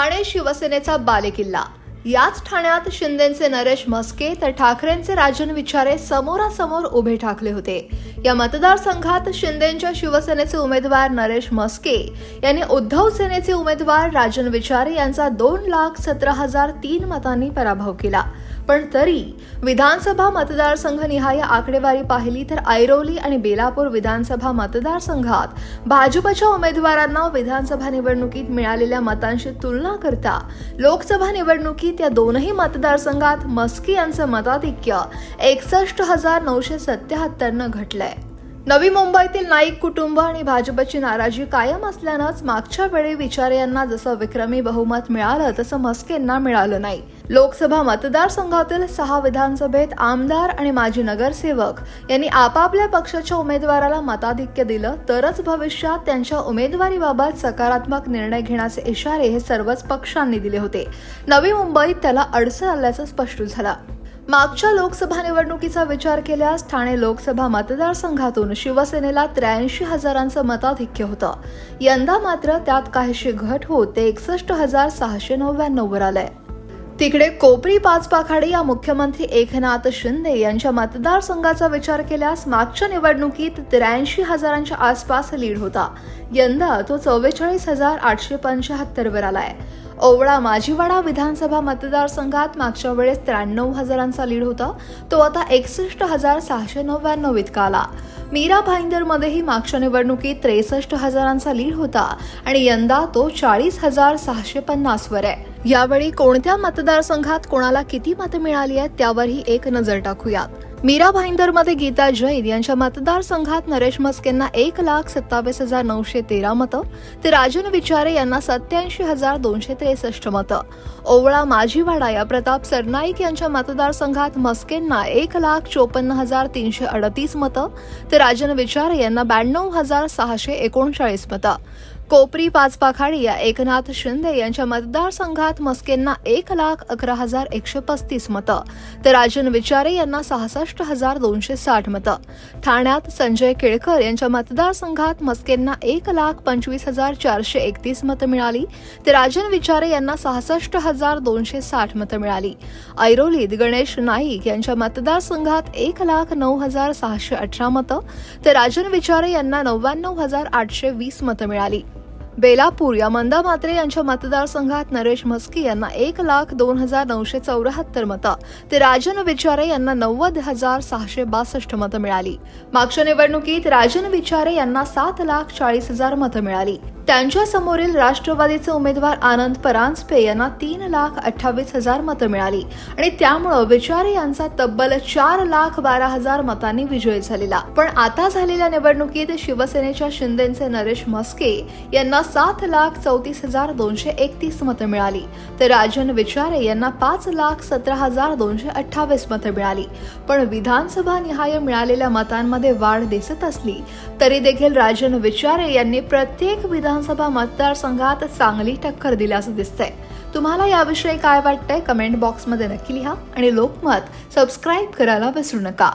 ठाणे शिवसेनेचा बालेकिल्ला. याच ठाण्यात शिंदेचे नरेश म्हस्के तर ठाकरेंचे राजन विचारे समोरासमोर उभे ठाकले होते. या मतदारसंघात शिंदेच्या शिवसेनेचे उमेदवार नरेश म्हस्के यांनी उद्धव सेनेचे उमेदवार राजन विचारे यांचा दोन लाख सतरा हजार तीन मतांनी पराभव केला. पण तरी विधानसभा मतदारसंघ निहाय आकडेवारी पाहिली तर ऐरोली आणि बेलापूर विधानसभा मतदारसंघात भाजपच्या उमेदवारांना विधानसभा निवडणुकीत मिळालेल्या मतांशी तुलना करता लोकसभा निवडणुकीत या दोनही मतदारसंघात मस्की यांचं मताधिक्य एकसष्ट हजार नऊशे सत्याहत्तरनं घटलंय. नवी मुंबईतील नाईक कुटुंब आणि भाजपची नाराजी कायम असल्यानंच मागच्या वेळी विचारे यांना जसं विक्रमी बहुमत मिळालं तसं मस्केंना मिळालं नाही. लोकसभा मतदारसंघातील सहा विधानसभेत आमदार आणि माजी नगरसेवक यांनी आपापल्या पक्षाच्या उमेदवाराला मताधिक्य दिलं तरच भविष्यात त्यांच्या उमेदवारीबाबत सकारात्मक निर्णय घेण्याचे इशारे हे सर्वच पक्षांनी दिले होते. नवी मुंबईत त्याला अडचण आल्याचं स्पष्ट झालं. मागच्या लोकसभा निवडणुकीचा विचार केल्यास ठाणे लोकसभा मतदारसंघातून शिवसेनेला त्र्याऐंशी हजारांचं मताधिक्य होतं. यंदा मात्र त्यात काहीशी घट होत ते एकसष्ट हजार सहाशे नव्याण्णववर आलंय. तिकडे कोपरी पाचपाखाडी या मुख्यमंत्री एकनाथ शिंदे यांच्या मतदारसंघाचा विचार केल्यास मागच्या निवडणुकीत त्र्याऐंशी हजारांच्या आसपास लीड होता. यंदा तो चव्वेचाळीस हजार आठशे पंच्याहत्तर वर आलाय. ओवळा माजीवाडा विधानसभा मतदारसंघात मागच्या वेळेस त्र्याण्णव हजारांचा लीड होता. तो आता एकसष्ट हजार सहाशे नव्याण्णव इतका आला. मीरा भाईंदरमध्येही मागच्या निवडणुकीत त्रेसष्ट हजारांचा लीड होता आणि यंदा तो चाळीस हजार सहाशे पन्नास वर आहे. यावेळी कोणत्या मतदारसंघात कोणाला किती मतं मिळाली आहेत त्यावरही एक नजर टाकूयात. मीरा भाईंदरमध्ये गीता जैन यांच्या मतदारसंघात नरेश मस्केंना एक लाख सत्तावीस हजार नऊशे तेरा मतं तर राजन विचारे यांना सत्याऐंशी हजार दोनशे त्रेसष्ट मतं. ओवळा माझीवाडा या प्रताप सरनाईक यांच्या मतदारसंघात मस्केंना एक लाख चोपन्न हजार तीनशे अडतीस मतं तर राजन विचारे यांना ब्याण्णव हजार सहाशे एकोणचाळीस मतं. कोपरी पाचपाखाडी या एकनाथ शिंदे यांच्या मतदारसंघात मस्केंना एक लाख अकरा हजार एकशे पस्तीस मतं तर राजन विचारे यांना सहासष्ट हजार दोनशे साठ मतं. ठाण्यात संजय केळकर यांच्या मतदारसंघात मस्केंना एक लाख पंचवीस हजार चारशे एकतीस मतं मिळाली तर राजन विचारे यांना सहासष्ट हजार दोनशे साठ मतं मिळाली. ऐरोलीत गणेश नाईक यांच्या मतदारसंघात एक लाख नऊ हजार सहाशे अठरा मतं तर राजन विचारे यांना नव्याण्णव हजार आठशे वीस मतं मिळाली. बेलापूर या मंदा मात्रे यांच्या मतदारसंघात नरेश म्हस्की यांना एक लाख दोन हजार नऊशे चौऱ्याहत्तर मतं तर राजन विचारे यांना नव्वद हजार सहाशे बासष्ट मतं मिळाली. मागच्या निवडणुकीत राजन विचारे यांना सात लाख चाळीस हजार मतं मिळाली. त्यांच्या समोरील राष्ट्रवादीचे उमेदवार आनंद परांजपे यांना तीन लाख अठ्ठावीस हजार मतं मिळाली. आणि त्यामुळं विचारे यांचा तब्बल चार लाख बारा हजार मतांनी विजय झालेला. पण आता झालेल्या निवडणुकीत शिवसेनेच्या शिंदेचे नरेश म्हस्के यांना सात लाख चौतीस हजार दोनशे एकतीस मतं मिळाली. तर राजन विचारे यांना पाच लाख सतरा हजार दोनशे अठ्ठावीस मतं मिळाली. पण विधानसभा निहाय मिळालेल्या मतांमध्ये वाढ दिसत असली तरी देखील राजन विचारे यांनी प्रत्येक विधान विधानसभा मतदारसंघात चांगली टक्कर दिल्याचं दिसतंय. तुम्हाला याविषयी काय वाटतंय? कमेंट बॉक्समध्ये नक्की लिहा आणि लोकमत सबस्क्राईब करायला विसरू नका.